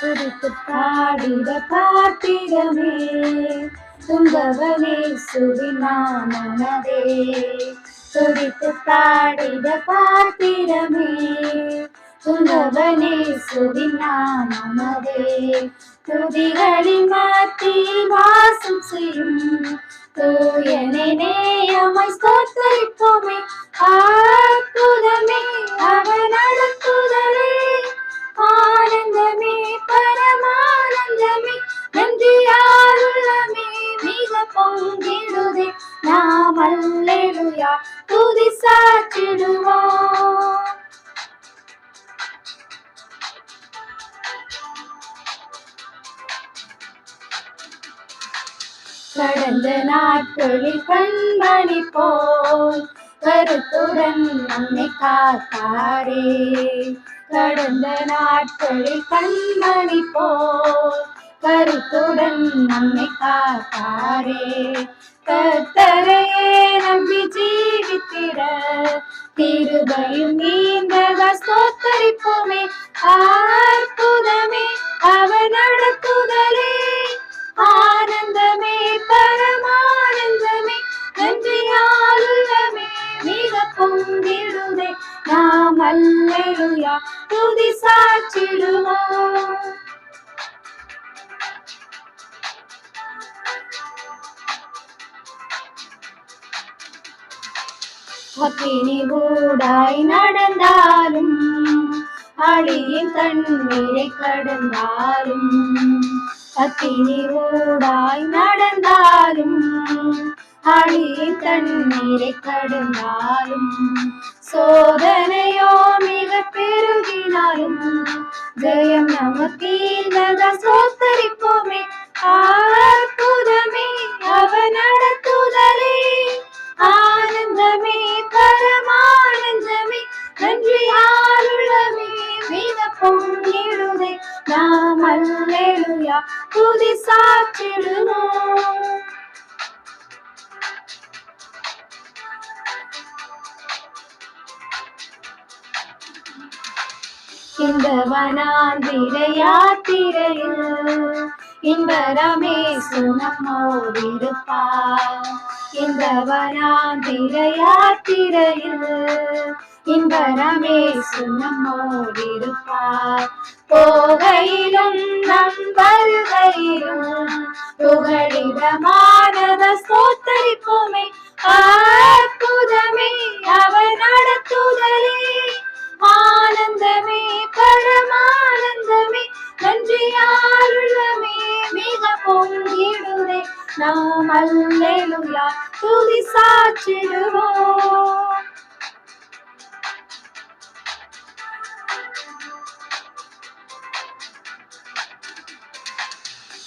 துடித்து பாடிட பாத்திரமே துங்கவனே சுவிநாமனதே துடித்து பாடிட பாத்திரமே துங்கவனே சுவிநாமனதே துதிகளின் மத்தியில் வாசம் செய்யும். தூயனே நேயமை ஸ்தோத்தரிப்போமே. ஆத்துதமே அவனா அல்லேலுயா துதி சாற்றிடுவோம் கடந்த நாட்களில் கண்மணி போல் கருத்துடன் நம்மை காத்தாரே. கடந்த நாட்களில் கண்மணி போல் கருத்துடன் நம்மை காத்தாரே கத்தரையே நம்பி ஜீவித்திட. திருபையும் நீந்தத ஸ்தோத்தரிப்போமே. அற்புதமே அவர் நடத்துதலே ஆனந்தமே பரமானந்தமே. நன்றியாலுள்ளமே மிக பொங்கிடுதே நாம் அல்லையா துதி சாற்றிடுவோம். அக்கினி ஊடாய் நடந்தாலும் அழியின் தண்ணீரை கடந்தாலும் அக்கினி ஊடாய் நடந்தாலும் அழியின் தண்ணீரை கடந்தாலும் சோதனையோ மிக பெருகினாலும் ஜெயம் நமக்கு இல்லதா பொங்கிடுதே நாம் அல்லேலுயா. துதி சாற்றிடுவோம் இந்த வனாந்திர யாத்திரையில் இன்பரமே சுனமோடிருப்பார் இந்த வனாந்திர யாத்திரையில் இன்பரமே சுனமோடிருப்பார் போகையிலும் நம் வருகையிலும் புகழிடமானத சோத்தரிப்போமே. அற்புதமே அவர் நடத்துதலே. ஆனந்தமே பரமானந்தமே நன்றியாருள்ளமே மிக பொங்கிடுதே. நாம் அல்லேலுயா துதி சாற்றிடுவோம்.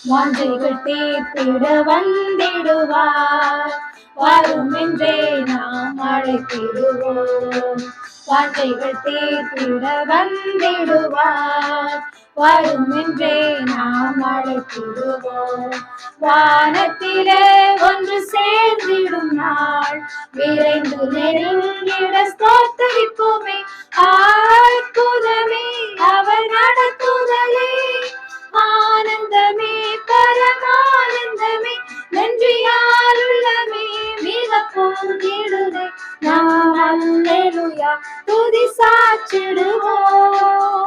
வாஞ்சைகள் தீர்த்திட வந்திடுவார். வரும் என்றே நாம் அழைத்திடுவோம். வாஞ்சைகள் தீர்த்திட வந்திடுவார். வரும் என்றே நாம் அழைத்திடுவோம். வானத்திலே ஒன்று சேர்ந்திடும் நாள். விரைந்து நெருங்க துதி சாச்சிடுவோம்